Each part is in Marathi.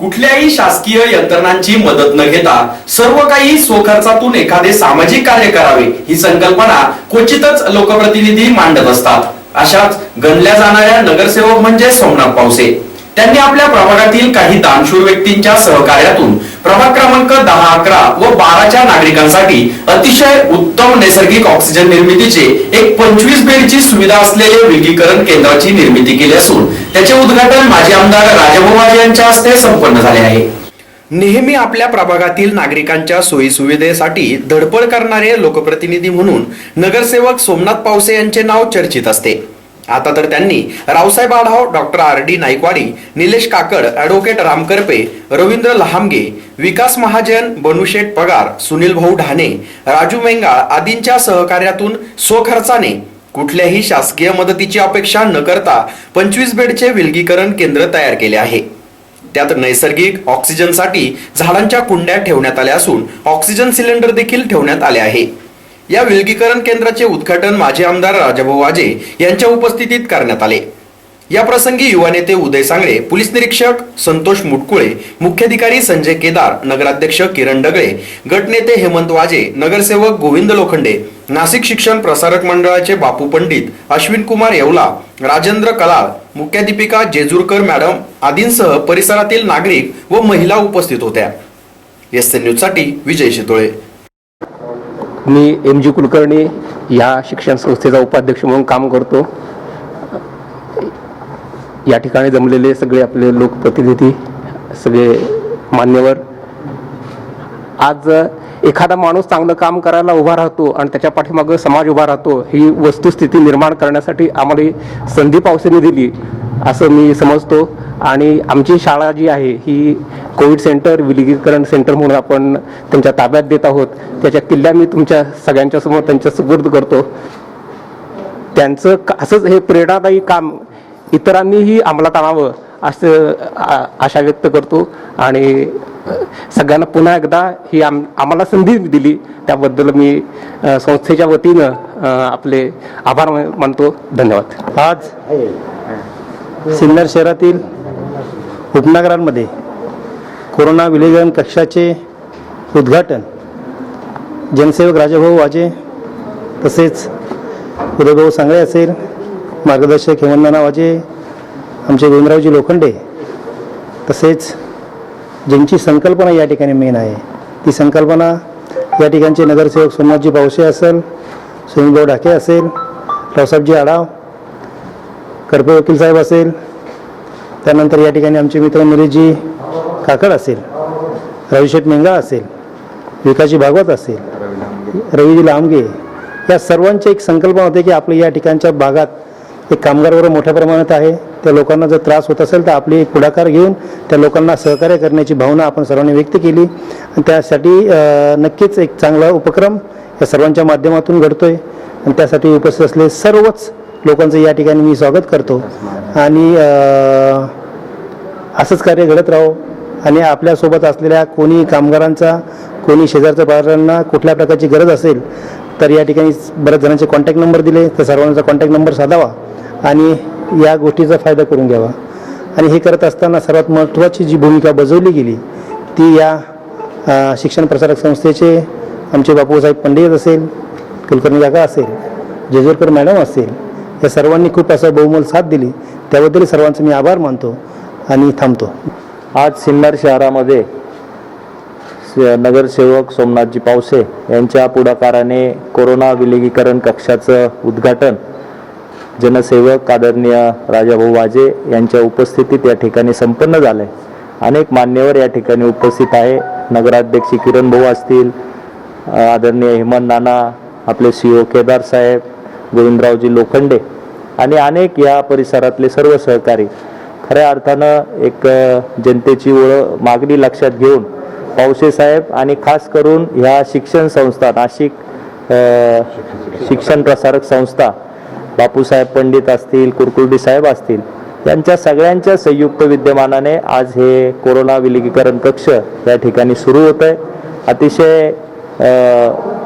कुठल्याही शासकीय यंत्रणांची मदत न घेता सर्व काही स्वखर्चातून एखादे सामाजिक कार्य करावे ही संकल्पना क्वचितच लोकप्रतिनिधी मांडत असतात. अशाच गणल्या जाणाऱ्या नगरसेवक म्हणजे सोमनाथ पावसे. त्यांनी आपल्या प्रभागातील काही दानशूर व्यक्तींच्या सहकार्यातून प्रभाग क्रमांक दहा अकरा व बाराच्या नागरिकांसाठी अतिशय उत्तम नैसर्गिक ऑक्सिजन निर्मितीचे एक पंचवीस बेडची सुविधा असलेले विलगीकरण केंद्राची निर्मिती केली असून त्याचे उद्घाटन माजी आमदार राजाभाऊ यांच्या हस्ते संपन्न झाले आहे. नेहमी आपल्या प्रभागातील नागरिकांच्या सोयी सुविधेसाठी धडपड करणारे लोकप्रतिनिधी म्हणून नगरसेवक सोमनाथ पावसे यांचे नाव चर्चित असते. आता तर त्यांनी Raosaheb Adhav doctor R D Naikwadi Nilesh Kakad advocate Ram Karpe Ravindra Lahamge Vikas Mahajan Banusheth Pagar Sunil Bhau Dhane Raju Mengal आदींच्या सहकार्यातून स्वखर्चाने कुठल्याही शासकीय मदतीची अपेक्षा न करता पंचवीस बेडचे विलगीकरण केंद्र तयार केले आहे. त्यात नैसर्गिक ऑक्सिजनसाठी झाडांच्या कुंड्या ठेवण्यात आल्या असून ऑक्सिजन सिलेंडर देखील ठेवण्यात आले आहे. या विलगीकरण केंद्राचे उद्घाटन माजी आमदार राजाभाऊ वाजे यांच्या उपस्थितीत करण्यात आले. या प्रसंगी युवा नेते उदय सांगळे पोलीस निरीक्षक संतोष मुटकुळे मुख्याधिकारी संजय केदार नगराध्यक्ष किरण डगळे गटनेते हेमंत वाजे नगरसेवक गोविंद लोखंडे नाशिक शिक्षण प्रसारक मंडळाचे बापू पंडित अश्विन कुमार येवला राजेंद्र कलाळ मुख्याध्यापिका जेजूरकर मॅडम आदींसह परिसरातील नागरिक व महिला उपस्थित होत्या. एस एन न्यूजसाठी विजय शितोळे. मी एम जी कुलकर्णी या शिक्षण संस्थेचा उपाध्यक्ष म्हणून काम करतो. या ठिकाणी जमलेले सगळे आपले लोकप्रतिनिधी सगळे मान्यवर. आज एखादा माणूस चांगलं काम करायला उभा राहतो आणि त्याच्या पाठीमागं समाज उभा राहतो ही वस्तुस्थिती निर्माण करण्यासाठी आम्हाला संधी पावसाने दिली असं मी समजतो. आणि आमची शाळा जी आहे ही कोविड सेंटर विलगीकरण सेंटर म्हणून आपण त्यांच्या ताब्यात देत आहोत. त्याच्या किल्ल्या मी तुमच्या सगळ्यांच्या समोर त्यांच्या सुपूर्द करतो. त्यांचं असंच हे प्रेरणादायी काम इतरांनीही अंमलात आणावं असं आ- आशा व्यक्त करतो. आणि सगळ्यांना पुन्हा एकदा ही आम आम्हाला संधी दिली. त्याबद्दल मी संस्थेच्या वतीनं आपले आभार मानतो. धन्यवाद. आज सिन्नर शहरातील उपनगरांमध्ये कोरोना विलगीकरण कक्षाचे उद्घाटन. जनसेवक राजाभाऊ वाजे तसेच उदयभाऊ सांगळे असेल मार्गदर्शक हेमंतनाना वाजे आमचे गोविंदरावजी लोखंडे तसेच ज्यांची संकल्पना या ठिकाणी मेन आहे. ती संकल्पना या ठिकाणचे नगरसेवक सोमनाथजी पावसे असेल सुनीलभाऊ ढाके असेल रावसाहेबजी आडाव करपे वकील साहेब असेल त्यानंतर या ठिकाणी आमचे मित्र मुलीजी काकड असेल रविशेठ मेंगा असेल विकासजी भागवत असेल रवीजी लांबगे या सर्वांची एक संकल्पना होते की आपल्या या ठिकाणच्या भागात एक कामगार वर्ग मोठ्या प्रमाणात आहे. त्या लोकांना जर त्रास होत असेल तर आपली एक पुढाकार घेऊन त्या लोकांना सहकार्य करण्याची भावना आपण सर्वांनी व्यक्त केली. आणि त्यासाठी नक्कीच एक चांगला उपक्रम या सर्वांच्या माध्यमातून घडतोय. आणि त्यासाठी उपस्थित असलेले सर्वच लोकांचं या ठिकाणी मी स्वागत करतो. आणि असंच कार्य घडत राहो. आणि आपल्यासोबत असलेल्या कोणी कामगारांचा कोणी शेजारच्या पाजारांना कुठल्या प्रकारची गरज असेल तर या ठिकाणी बऱ्याच जणांचे कॉन्टॅक्ट नंबर दिले तर सर्वांचा कॉन्टॅक्ट नंबर साधावा आणि या गोष्टीचा फायदा करून घ्यावा. आणि हे करत असताना सर्वात महत्त्वाची जी भूमिका बजावली गेली ती या शिक्षण प्रसारक संस्थेचे आमचे बापूसाहेब पंडित असेल कुलकर्णी काका असेल जेजूरकर मॅडम असेल या सर्वांनी खूप असं बहुमोल साथ दिली. त्याबद्दल सर्वांचे मी आभार मानतो आणि थांबतो. आज सिन्नर शहरामध्ये स- नगरसेवक सोमनाथजी पावसे यांच्या पुढाकाराने कोरोना विलगीकरण कक्षाचं उद्घाटन. जनसेवक आदरणीय राजाभाऊ वाजे यांच्या उपस्थितीत या ठिकाणी संपन्न झालं आहे अनेक मान्यवर या ठिकाणी उपस्थित आहे. नगराध्यक्ष किरण भाऊ असतील आदरणीय हेमंत नाना आपले सी ओ केदार साहेब गोविंदरावजी लोखंडे आणि अनेक या परिसरातले सर्व सहकारी खऱ्या अर्थानं एक जनतेची ओळख मागणी लक्षात घेऊन पावसे साहेब आणि खास करून ह्या शिक्षण संस्था नाशिक शिक्षण प्रसारक संस्था बापूसाहेब पंडित असतील कुरकुर्डी साहेब असतील यांच्या सगळ्यांच्या संयुक्त विद्यमानाने आज हे कोरोना विलगीकरण कक्ष या ठिकाणी सुरू होत आहे अतिशय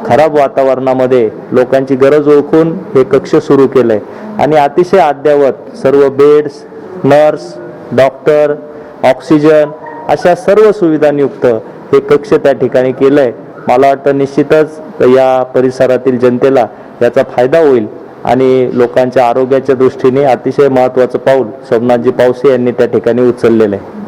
खराब वातावरणामध्ये लोकांची गरज ओळखून हे कक्ष सुरू केलंय. आणि अतिशय अद्ययावत सर्व बेड्स नर्स डॉक्टर ऑक्सिजन अशा सर्व सुविधांयुक्त हे कक्ष त्या ठिकाणी केलं आहे मला वाटतं निश्चितच या परिसरातील जनतेला याचा फायदा होईल आणि लोकांच्या आरोग्याच्या दृष्टीने अतिशय महत्त्वाचं पाऊल सोमनाथजी पावसे यांनी त्या ठिकाणी उचललेलं आहे.